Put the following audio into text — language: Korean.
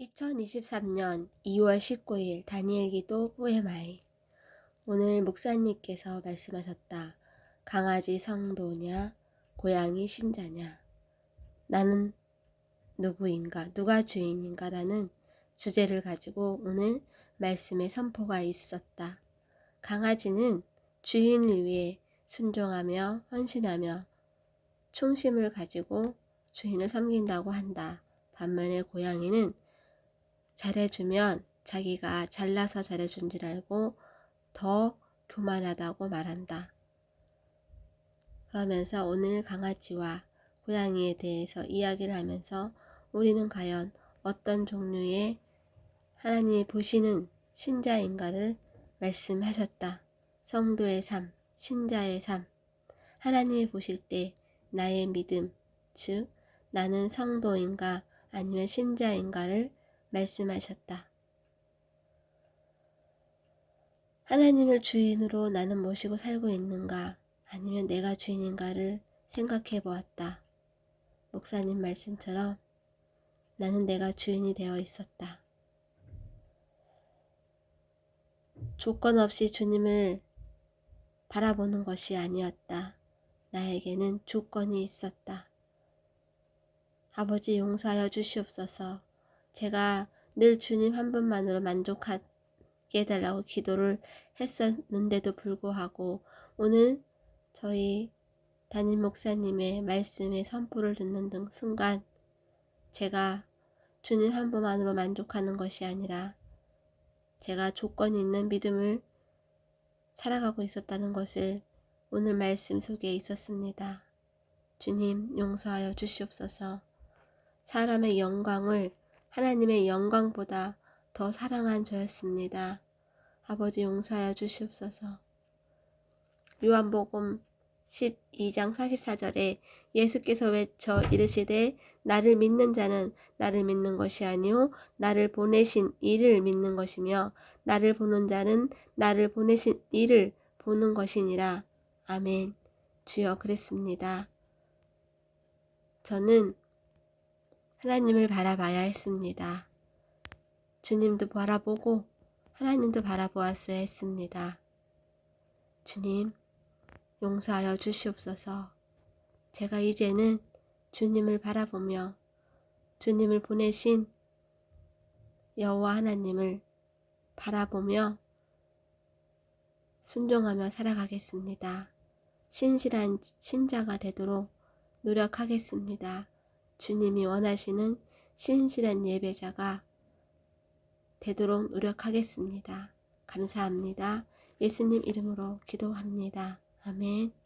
2023년 2월 19일 다니엘 기도 후에마이 오늘 목사님께서 말씀하셨다. 강아지 성도냐 고양이 신자냐 나는 누구인가 누가 주인인가라는 주제를 가지고 오늘 말씀의 선포가 있었다. 강아지는 주인을 위해 순종하며 헌신하며 충심을 가지고 주인을 섬긴다고 한다. 반면에 고양이는 잘해주면 자기가 잘나서 잘해준 줄 알고 더 교만하다고 말한다. 그러면서 오늘 강아지와 고양이에 대해서 이야기를 하면서 우리는 과연 어떤 종류의 하나님이 보시는 신자인가를 말씀하셨다. 성도의 삶, 신자의 삶. 하나님이 보실 때 나의 믿음, 즉, 나는 성도인가 아니면 신자인가를 말씀하셨다. 하나님을 주인으로 나는 모시고 살고 있는가 아니면 내가 주인인가를 생각해 보았다. 목사님 말씀처럼 나는 내가 주인이 되어 있었다. 조건 없이 주님을 바라보는 것이 아니었다. 나에게는 조건이 있었다. 아버지 용서하여 주시옵소서. 제가 늘 주님 한 분만으로 만족하게 해달라고 기도를 했었는데도 불구하고 오늘 저희 담임 목사님의 말씀의 선포를 듣는 등 순간 제가 주님 한 분만으로 만족하는 것이 아니라 제가 조건이 있는 믿음을 살아가고 있었다는 것을 오늘 말씀 속에 있었습니다. 주님 용서하여 주시옵소서. 사람의 영광을 하나님의 영광보다 더 사랑한 저였습니다. 아버지 용서하여 주시옵소서. 요한복음 12장 44절에 예수께서 외쳐 이르시되 나를 믿는 자는 나를 믿는 것이 아니요 나를 보내신 이를 믿는 것이며 나를 보는 자는 나를 보내신 이를 보는 것이니라. 아멘. 주여 그랬습니다. 저는 하나님을 바라봐야 했습니다. 주님도 바라보고 하나님도 바라보았어야 했습니다. 주님, 용서하여 주시옵소서. 제가 이제는 주님을 바라보며 주님을 보내신 여호와 하나님을 바라보며 순종하며 살아가겠습니다. 신실한 신자가 되도록 노력하겠습니다. 주님이 원하시는 신실한 예배자가 되도록 노력하겠습니다. 감사합니다. 예수님 이름으로 기도합니다. 아멘.